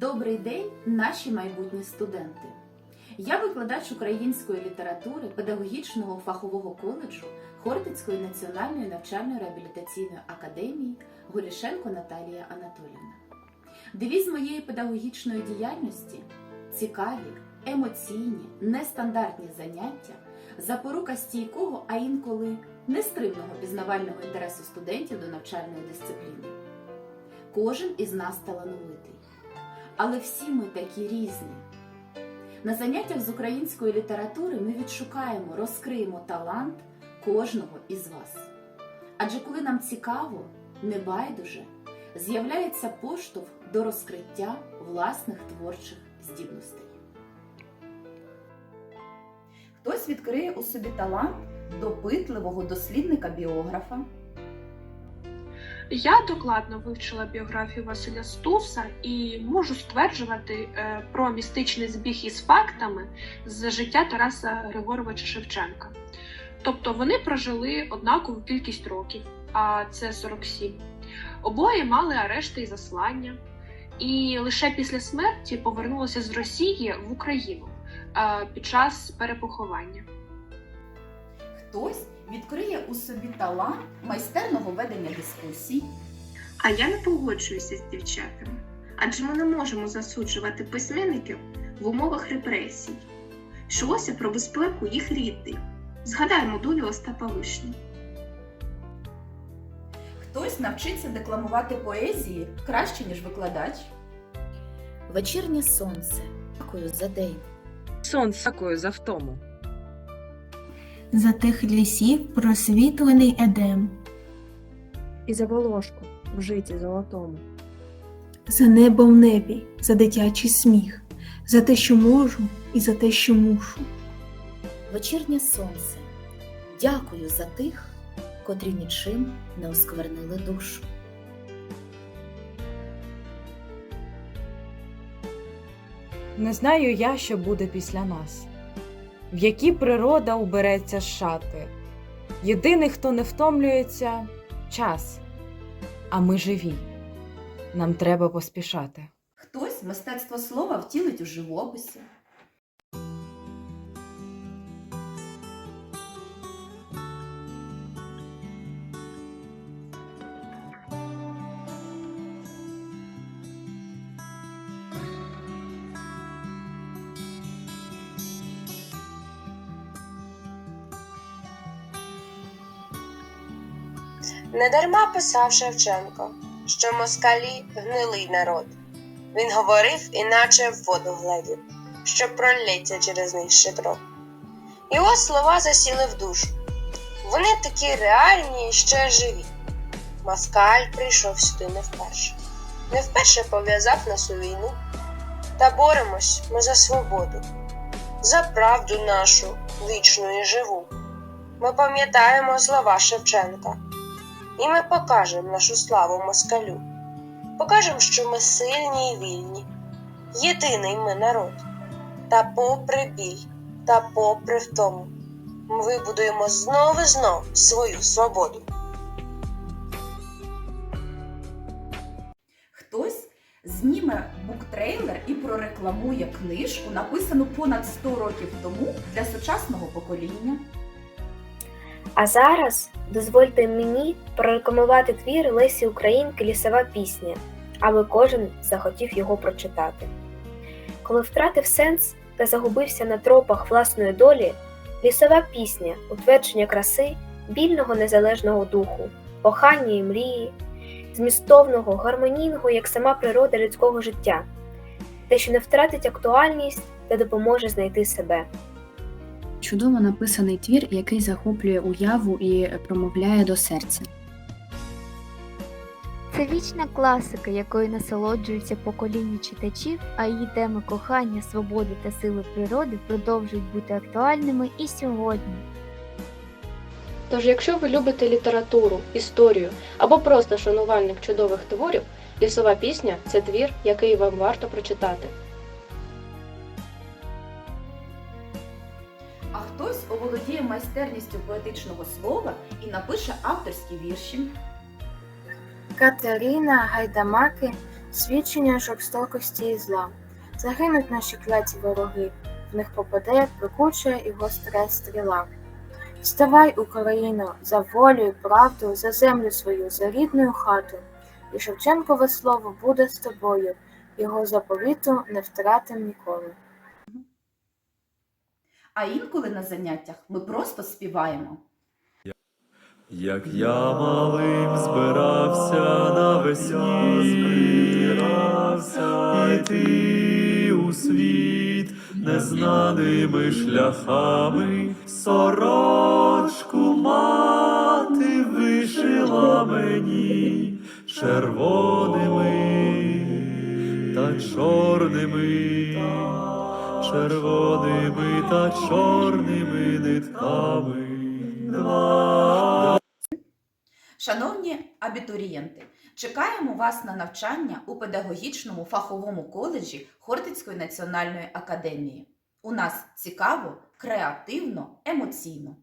Добрий день, наші майбутні студенти! Я викладач української літератури педагогічного фахового коледжу Хортицької національної навчально-реабілітаційної академії Голішенко Наталія Анатолівна. Девіз моєї педагогічної діяльності цікаві, емоційні, нестандартні заняття, запорука стійкого, а інколи нестримного пізнавального інтересу студентів до навчальної дисципліни. Кожен із нас талановитий. Але всі ми такі різні. На заняттях з української літератури ми відшукаємо, розкриємо талант кожного із вас. Адже коли нам цікаво, не байдуже, з'являється поштовх до розкриття власних творчих здібностей. Хтось відкриє у собі талант допитливого дослідника біографа. Я докладно вивчила біографію Василя Стуса і можу стверджувати е, про містичний збіг із фактами з життя Тараса Григоровича Шевченка. Тобто вони прожили однакову кількість років, а це 47. Обоє мали арешти і заслання, і лише після смерті повернулися з Росії в Україну е, під час перепоховання. Хтось відкриє у собі талант майстерного ведення дискусій. А я не погоджуюся з дівчатами, адже ми не можемо засуджувати письменників в умовах репресій. Йшлося про безпеку їх рідних. Згадаємо долю Остапа Вишні. Хтось навчиться декламувати поезії краще, ніж викладач. Вечірнє сонце. Дякую за день. Сонце дякую за втому. За тих лісів просвітлений едем, і за волошку в житті золотому. за небо в небі, за дитячий сміх, за те, що можу, і за те, що мушу. Вечірнє сонце. Дякую за тих, котрі нічим не осквернили душу. Не знаю я, що буде після нас, в які природа убереться з шати. Єдиний, хто не втомлюється час, а ми живі. Нам треба поспішати. Хтось мистецтво слова втілить у живописі. Недарма писав Шевченко, що москалі гнилий народ. Він говорив, іначе в воду гледів, що пролється через них щедро. Його слова засіли в душу. Вони такі реальні і ще живі. Москаль прийшов сюди не вперше. Не вперше пов'язав нас у війну. Та боремось ми за свободу, за правду нашу вічну і живу. Ми пам'ятаємо слова Шевченка. І ми покажемо нашу славу москалю. Покажемо, що ми сильні і вільні, єдиний ми народ. Та попри біль, та попри втому, ми вибудуємо знов і знов свою свободу. Хтось зніме буктрейлер і прорекламує книжку, написану понад 100 років тому для сучасного покоління. А зараз дозвольте мені прорекламувати твір Лесі Українки Лісова пісня, аби кожен захотів його прочитати. Коли втратив сенс та загубився на тропах власної долі, лісова пісня, утвердження краси, вільного незалежного духу, кохання і мрії, змістовного, гармонійного, як сама природа людського життя, те, що не втратить актуальність та допоможе знайти себе. Чудово написаний твір, який захоплює уяву і промовляє до серця. Це вічна класика, якою насолоджуються покоління читачів, а її теми кохання, свободи та сили природи продовжують бути актуальними і сьогодні. Тож, якщо ви любите літературу, історію або просто шанувальник чудових творів, лісова пісня це твір, який вам варто прочитати. Оволодіє майстерністю поетичного слова і напише авторські вірші. Катерина Гайдамаки свідчення жорстокості і зла. Загинуть наші кляті вороги, в них попаде пекуча і гостра стріла. Вставай, Україно, за волю і правду, за землю свою, за рідну хату. І Шевченкове слово буде з тобою, його заповіту не втратим ніколи. А інколи на заняттях ми просто співаємо. Як я малим збирався навесні, збирався йти у світ незнаними шляхами, сорочку мати вишила мені червоними та чорними, червоними та чорними нитками. Два Шановні абітурієнти, чекаємо вас на навчання у педагогічному фаховому коледжі Хортицької національної академії. У нас цікаво, креативно, емоційно.